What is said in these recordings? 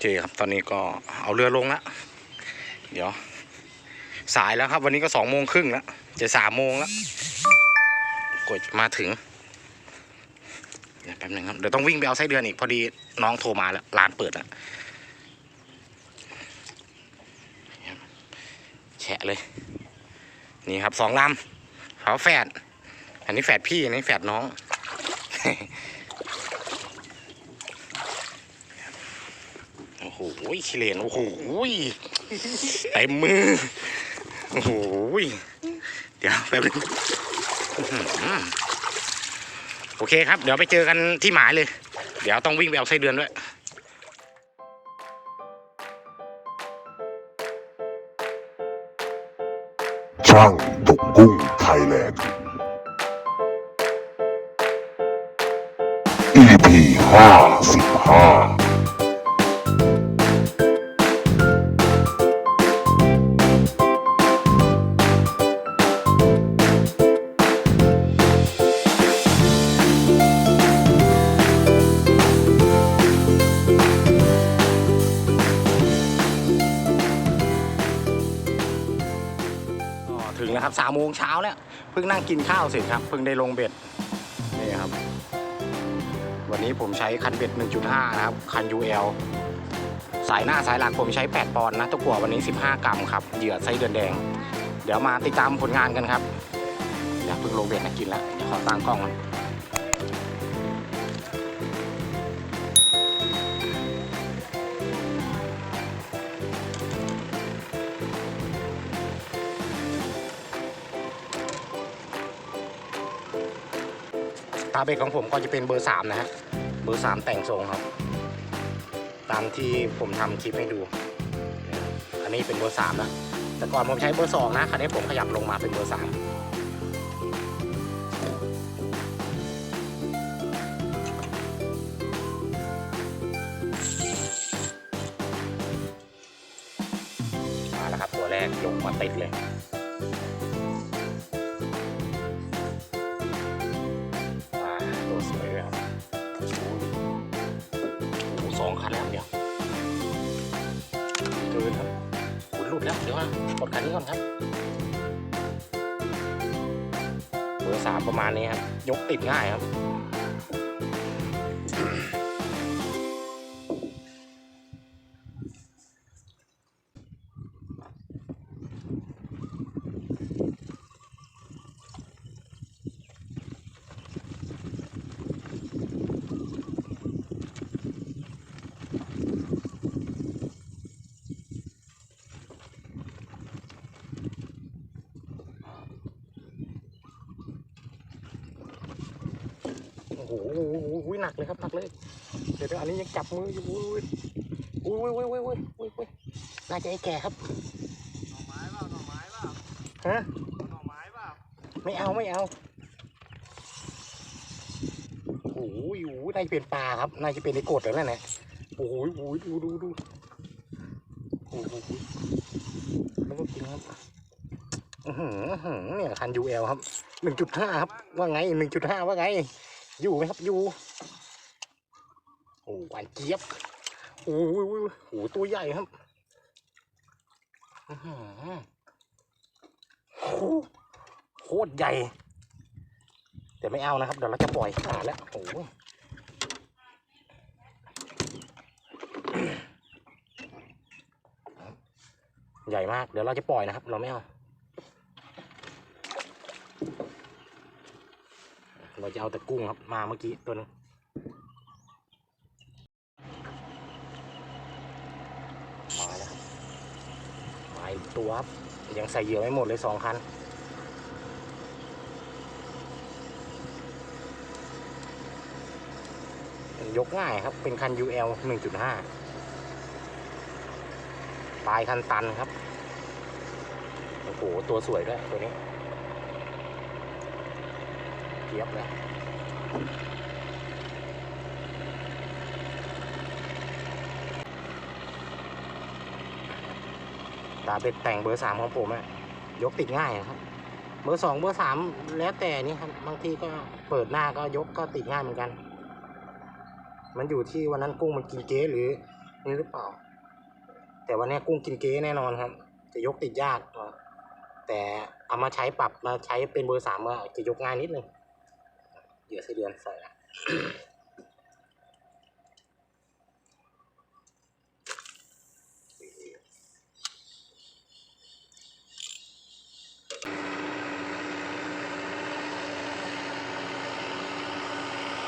เคครับตอนนี้ก็เอาเรือลงแล้วเดี๋ยว สายแล้วครับ วันนี้ก็สองโมงครึ่งแล้วจะสามโมงแล้วกว่าจะมาถึงเดี๋ยวแป๊บนึงครับเดี๋ยวต้องวิ่งไปเอาไส้เดือนอีกพอดีน้องโทรมาแล้วร้านเปิดแล้วแฉะเลย นี่ครับสองลำฝาแฝดอันนี้แฝดพี่อันนี้แฝดน้อง โอ้โหขี้เลนโอ้โหเต็มมือ โอ้โหเดี๋ยวแป๊บนึงโอเคครับ เดี๋ยวไปเจอกันที่หมายเลย เดี๋ยวต้องวิ่งไปเอาไส้เดือนด้วยช่างตกกุ้งไทยแลนด์ EP ห้าสิบห้าามโมงเช้าแล้วเพิ่งนั่งกินข้าวเสร็จครับเพิ่งได้ลงเบ็ดนี่ครับ วันนี้ผมใช้คันเบ็ด 1.5 นะครับ คัน UL สายหน้าสายหลักผมใช้ 8 ปอนด์นะตะกั่ววันนี้ 15 กรัมครับเหยื่อไส้เดือนแดง เดี๋ยวมาติดตามผลงานกันครับอยากเพิ่งลงเบ็ดนะกินแล้วเดี๋ยวขอตั้งกล้องมันาเบ็ดของผมก็จะเป็นเบอร์3นะฮะเบอร์3แต่งทรงครับ ตามที่ผมทำคลิปให้ดู อันนี้เป็นเบอร์สามนะแต่ก่อนผมใช้เบอร์สองนะคันนี้ผมขยับลงมาเป็นเบอร์สามมาแล้วครับตัวแรกลงมาติดเลย อันนี้ก่อนครับเบอร์สามประมาณนี้ครับ ยกติดง่ายครับ โอ้โหหนักเลยครับหนักเลยเดี๋ยวเดี๋ยวอันนี้ยังจับมืออยู่อุ้ยอุ้ยอุ้ยอุ้ยอุ้ยอุ้ยอุ้ยน่าจะไอ้แก่ครับหน่อไม้เปล่าหน่อไม้เปล่าฮะหน่อไม้เปล่าไม่เอาไม่เอาโอ้โหโอ้โหน่าจะเป็นปลาครับน่าจะเป็นไอ้กดแล้วนั่นแหละโอ้โหโอ้โหดูดูดูโอ้โหแล้วก็กินครับอื้อหืออื้อหือเนี่ยคัน UL ครับหนึ่งจุดห้าครับ ว่าไงหนึ่งจุดห้าว่าไง อยู่ไหมครับอยู่โอ้หวานเจี๊ยบโอ้โหโอ้โหโอ้โหตัวใหญ่ครับโอ้โหโคตรใหญ่แต่ไม่เอานะครับ เดี๋ยวเราจะปล่อยขาดแล้วโอ้ใหญ่มาก เดี๋ยวเราจะปล่อยนะครับ เราไม่เอา ราจะเอาแต่กุ้งครับมาเมื่อกี้ตัวนึงมาแล้วครับมาอีกตัวครับยังใส่เหยื่อไม่หมดเลยสองคันยกง่ายครับ เป็นคัน UL 1.5 ปลายคันตันครับ โอ้โห ตัวสวยด้วย ตัวนี้ เทียบเลยตาเป็ดแต่งเบอร์สามของผมอะยกติดง่ายครับ เบอร์สองเบอร์สามแล้วแต่นี่ครับ บางทีก็เปิดหน้าก็ยกก็ติดง่ายเหมือนกัน มันอยู่ที่วันนั้นกุ้งมันกินเก๊หรือ นี้หรือเปล่า แต่วันนี้กุ้งกินเก้แน่นอนครับ จะยกติดยากแต่เอามาใช้ปรับมาใช้เป็นเบอร์สามก็จะยกง่ายนิดนึง เหยื่อไส้เดือนใส่ละ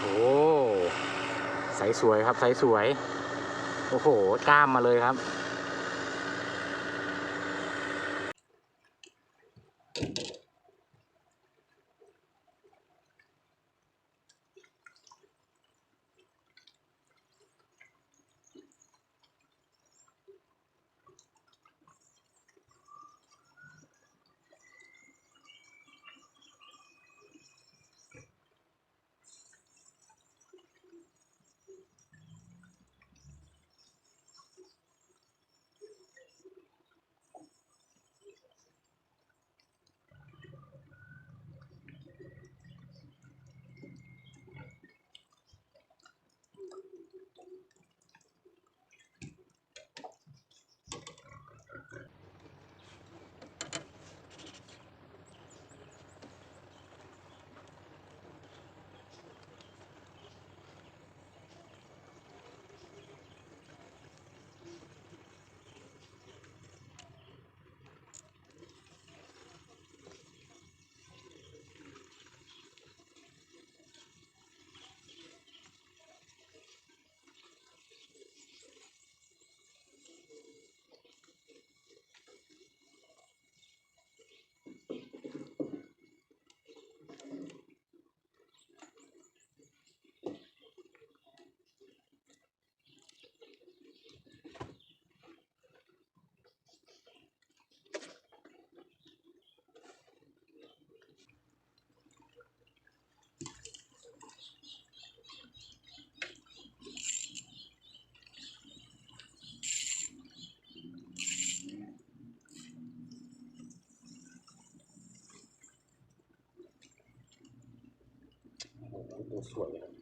โอ้ใสสวยครับใสสวย โอ้โห กล้ามมาเลยครับ โอ้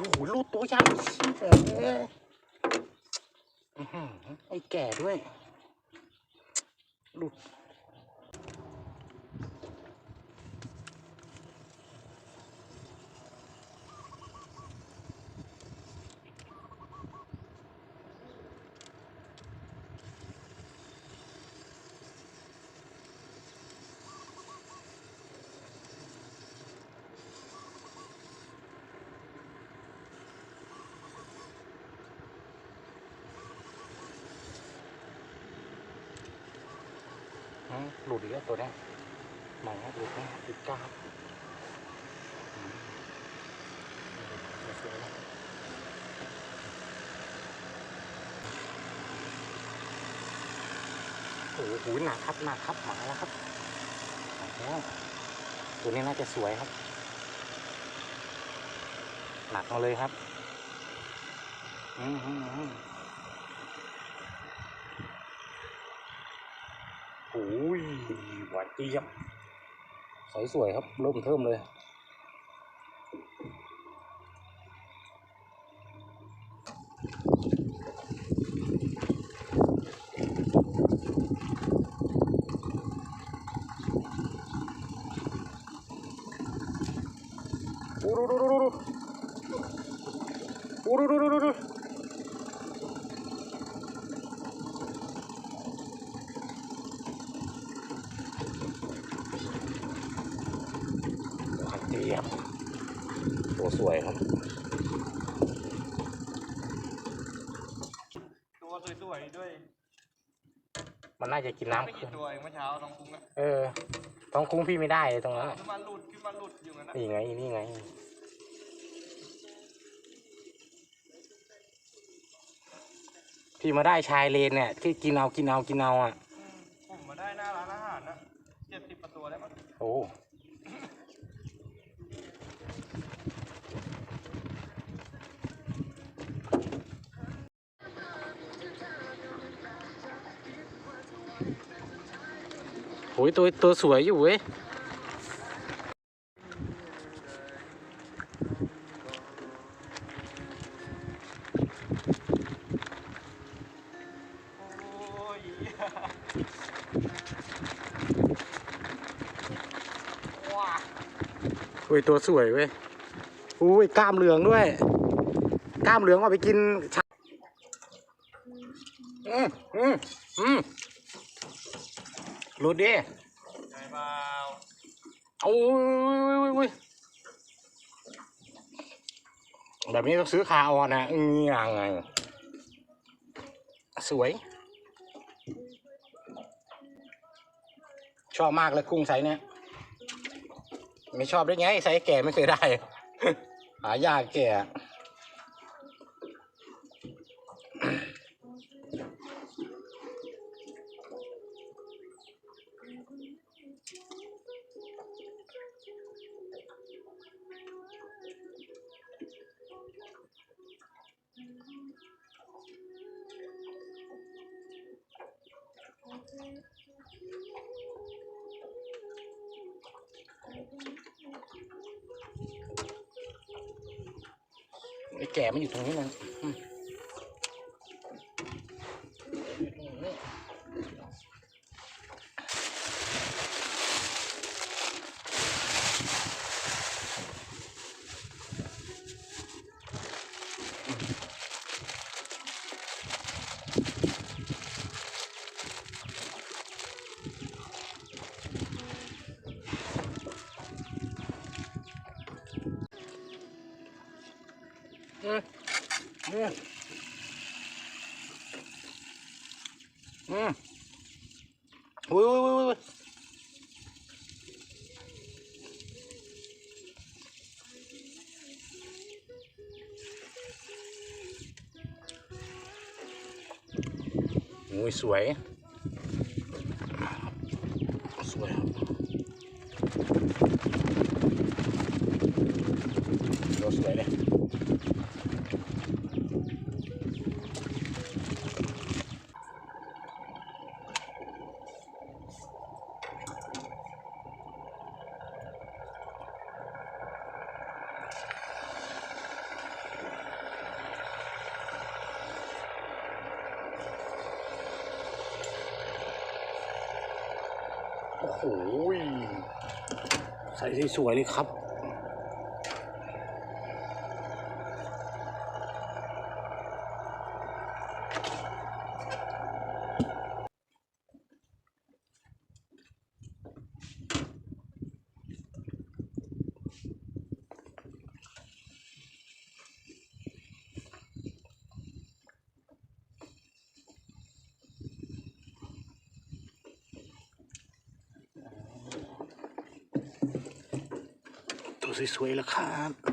อ้โหลูกตัวใหญ่เอ๋อื้อหือไอ้แก่ด้วย หลุด หลุดอีกแล้วตัวนี้ยมองว่าหลุดแน่ติดก้าวโอ้โหหนักครับหนักครับหมาแล้วครับแล้วตัวนี้น่าจะสวยครับ หนักมาเลยครับ อืมอืมอืม โอ้ยหวาน เจี๊ยบสวยๆครับเริ่มเทิมเลย โอ้ดูดูดูดูดูโอ้ดูดูดูดูดู หวานเจี๊ยบตัวสวยครับ ตัวสวยๆด้วยมันน่าจะกินน้ำไม่ขึ้กี่นตัวเองเมื่อเช้าน้องกุ้งอะเออตอนท้องคุ้งพี่ไม่ได้เลยตรงนั้นขึ้นมาหลุดขึ้นมาหลุดอยู่งั้นนะนี่ไงนี่ไง พี่มาได้ชายเลนเนี่ยที่กินเอากินเอากินเอาอะ อืมผมมาได้หน้าร้านอาหารนะเจ็ดสิบประตูได้มั้งโอ้ ยตัวตัวสวยอยู่เว้ยโอ้ยตัวสวยเว้ยอุ้ยกล้ามเหลืองด้วย กล้ามเหลืองเอาไปกินอืมอืมอืม หลุดดิใหญ่เปล่าโอ้ยแบบนี้ต้องซื้อคาออนนะอือยังไง สวย ชอบมากเลยกุ้งไซส์เนี้ยไม่ชอบได้ไงไซส์แก่ไม่เคยได้ หายากแก่ ก่มันอยู่ตรงนี้นะอืมอืมอืมอืมอุ้ยอุ้ยอุ้ยอุ้ย อุ้ยสวย สวยครับตัวสวยเลย โอ้โหใส่ได้สวยเลยครับ สวยๆแล้วครับ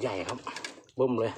ใหญ่ครับบุ่มเลย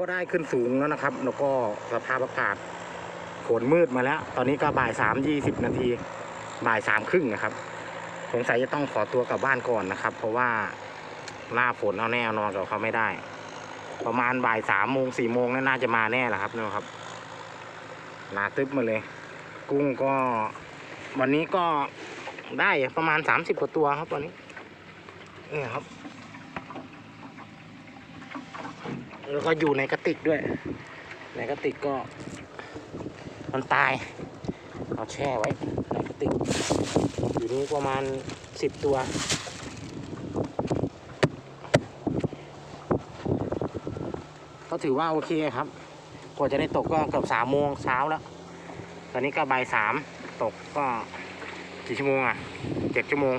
ก็ได้ขึ้นสูงแล้วนะครับ แล้วก็สภาพอากาศฝนมืดมาแล้ว ตอนนี้ก็บ่ายสามยี่สิบนาที บ่ายสามครึ่งนะครับ สงสัยจะต้องขอตัวกลับบ้านก่อนนะครับ เพราะว่าหน้าฝนเอาแน่นอนกับเขาไม่ได้ ประมาณบ่ายสามโมงสี่โมงน่าจะมาแน่แหละครับนี่ครับหนาตึ๊บมาเลย กุ้งก็ วันนี้ก็ได้ประมาณสามสิบกว่าตัวครับวันนี้เนี่ยครับ แล้วก็อยู่ในกระติกด้วย ในกระติกก็ มันตายเอาแช่ไว้ในกระติก อยู่นี่ประมาณสิบตัว ก็ถือว่าโอเคครับกว่าจะได้ตกก็เกือบสามโมงเช้าแล้ว ตอนนี้ก็บ่ายสามตกก็กี่ชั่วโมงอะเจ็ดชั่วโมง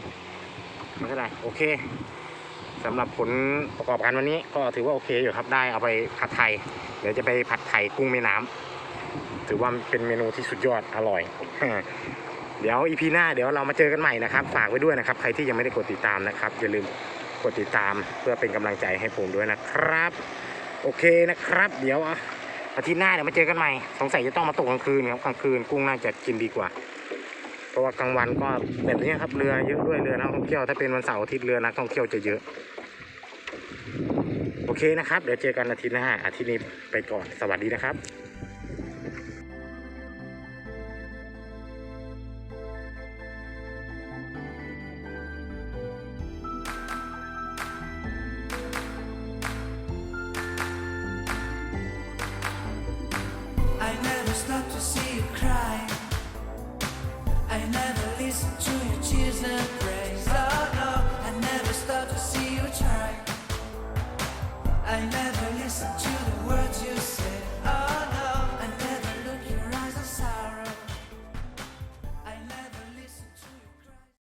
ไม่เท่าไหร่โอเค สำหรับผลประกอบการวันนี้ก็ถือว่าโอเคอยู่ครับได้เอาไปผัดไทย เดี๋ยวจะไปผัดไทยกุ้งแม่น้ำถือว่าเป็นเมนูที่สุดยอดอร่อย เดี๋ยวอีพีหน้าเดี๋ยวเรามาเจอกันใหม่นะครับ ฝากไว้ด้วยนะครับ ใครที่ยังไม่ได้กดติดตามนะครับอย่าลืมกดติดตามเพื่อเป็นกำลังใจให้ผมด้วยนะครับ โอเคนะครับ เดี๋ยวอาทิตย์หน้าเดี๋ยวมาเจอกันใหม่สงสัยจะต้องมาตกกลางคืนครับกลางคืนกุ้งน่าจะกินดีกว่าเพราะว่ากลางวันก็แบบนี้ครับเรือเยอะด้วยเรือนักท่องเที่ยวถ้าเป็นวันเสาร์อาทิตย์เรือนักท่องเที่ยวจะเยอะ เคนะครับ เดี๋ยวเจอกันอาทิตย์หน้าอาทิตย์นี้ไปก่อนสวัสดีนะครับ